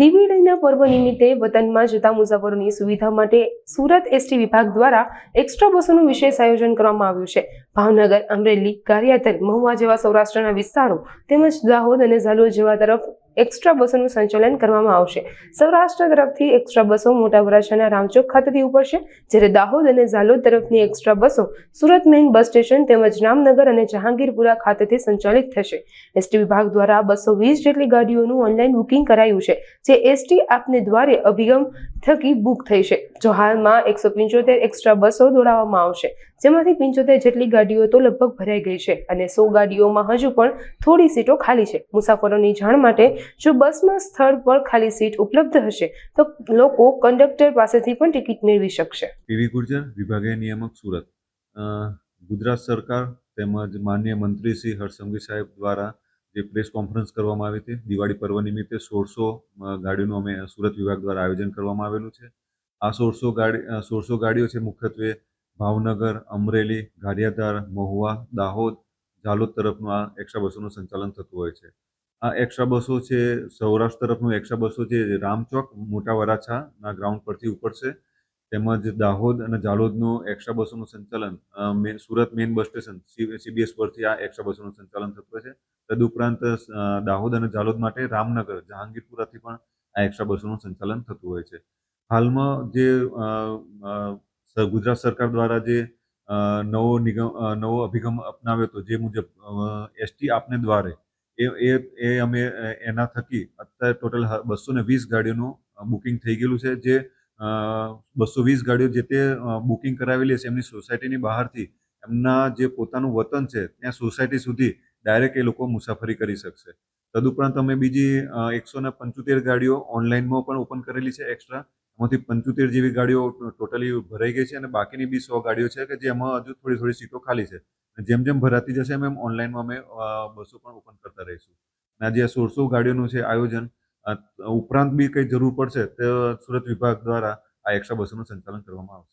દિવાળીના પર્વ નિમિત્તે વતનમાં જતા મુસાફરોની સુવિધા માટે સુરત એસટી વિભાગ દ્વારા એક્સ્ટ્રા બસોનું વિશેષ આયોજન કરવામાં આવ્યું છે. ભાવનગર, અમરેલી ગારિયાતર મહુવા જેવા સૌરાષ્ટ્રના વિસ્તારો તેમજ દાહોદ અને ઝાલોદ જેવા તરફ એક્સ્ટ્રા બસોનું સંચાલન કરવામાં આવશે. સૌરાષ્ટ્ર તરફથી એક્સ્ટ્રા બસો મોટા વરાછાના રામચોક ખાતેથી ઉપડશે, જ્યારે દાહોદ અને ઝાલોદ તરફની એક્સ્ટ્રા બસો સુરત મેઇન બસ સ્ટેશન તેમજ રામનગર અને જહાંગીરપુરા ખાતેથી સંચાલિત થશે. એસટી વિભાગ દ્વારા બસો વીસ જેટલી ગાડીઓનું ઓનલાઈન બુકિંગ કરાયું છે, જે એસટી આપને દ્વારે અભિગમ થકી બુક થઈ છે. જો હાલમાં એકસો પંચોતેર એક્સ્ટ્રા બસો દોડાવવામાં આવશે જેમાંથી પંચોતેર જેટલી ગાડીઓ તો લગભગ ભરાઈ ગઈ છે અને સો ગાડીઓમાં હજુ પણ થોડી સીટો ખાલી છે. મુસાફરોની જાણ માટે જો બસમાં સ્થળ પર ખાલી સીટ ઉપલબ્ધ હશે, તો લોકો કંડક્ટર પાસેથી પણ ટિકિટ મેળવી શકશે. પીવી ગુર્જર, વિભાગીય નિયામક સુરત. ગુજરાત સરકાર તેમજ માન્ય મંત્રી શ્રી હર્ષસંઘવી સાહેબ દ્વારા જે પ્રેસ કોન્ફરન્સ કરવામાં આવી હતી, દિવાળી પર્વ નિમિત્તે સોળસો ગાડીઓનું અમે સુરત વિભાગ દ્વારા આયોજન કરવામાં આવેલું છે. આ સોળસો ગાડી સોળસો ગાડીઓ છે મુખ્યત્વે ભાવનગર, અમરેલી, ગારિયાધાર, મહુવા, દાહોદ, ઝાલોદ તરફનું આ એક્સ્ટ્રા બસોનું સંચાલન થતું હોય છે. આ એક્સ્ટ્રા બસો છે સૌરાષ્ટ્ર તરફનું એક્સ્ટ્રા બસો છે રામચોક, મોટા વરાછાના ગ્રાઉન્ડ પરથી ઉપડશે તેમજ દાહોદ અને ઝાલોદનું એક્સ્ટ્રા બસોનું સંચાલન main Surat main bus station CBS પરથી આ એક્સ્ટ્રા બસોનું સંચાલન થતું હોય છે. તદુપરાંત દાહોદ અને ઝાલોદ માટે રામનગર, જહાંગીરપુરાથી પણ આ એક્સ્ટ્રા બસોનું સંચાલન થતું હોય છે. હાલમાં જે ગુજરાત સરકાર દ્વારા જે નવો નિગમ નવો અભિગમ અપનાવ્યો હતો જે મુજબ એસટી આપને દ્વારે, એ એ એ અમે એના થકી અત્યારે ટોટલ બસો ને વીસ ગાડીઓનું બુકિંગ થઈ ગયેલું છે. જે બસો વીસ ગાડીઓ જે તે બુકિંગ કરાવેલી હશે એમની સોસાયટીની બહારથી, એમના જે પોતાનું વતન છે, ત્યાં સોસાયટી સુધી ડાયરેક્ટ એ લોકો મુસાફરી કરી શકશે. તદુપરાંત અમે બીજી એકસો ને પંચોતેર ગાડીઓ ઓનલાઈનમાં પણ ઓપન કરેલી છે એક્સ્ટ્રા. એમાંથી પંચોતેર જેવી ગાડીઓ ટોટલી ભરાઈ ગઈ છે અને બાકીની બી સો ગાડીઓ છે કે જેમાં હજુ થોડી થોડી સીટો ખાલી છે. જેમ જેમ ભરાતી જશે એમ એમ ઓનલાઈનમાં અમે બસો પણ ઓપન કરતા રહીશું. અને આ સોળસો ગાડીઓનું છે આયોજન ઉપરાંત બી કંઈ જરૂર પડશે તો સુરત વિભાગ દ્વારા આ એક્સ્ટ્રા બસોનું સંચાલન કરવામાં આવશે.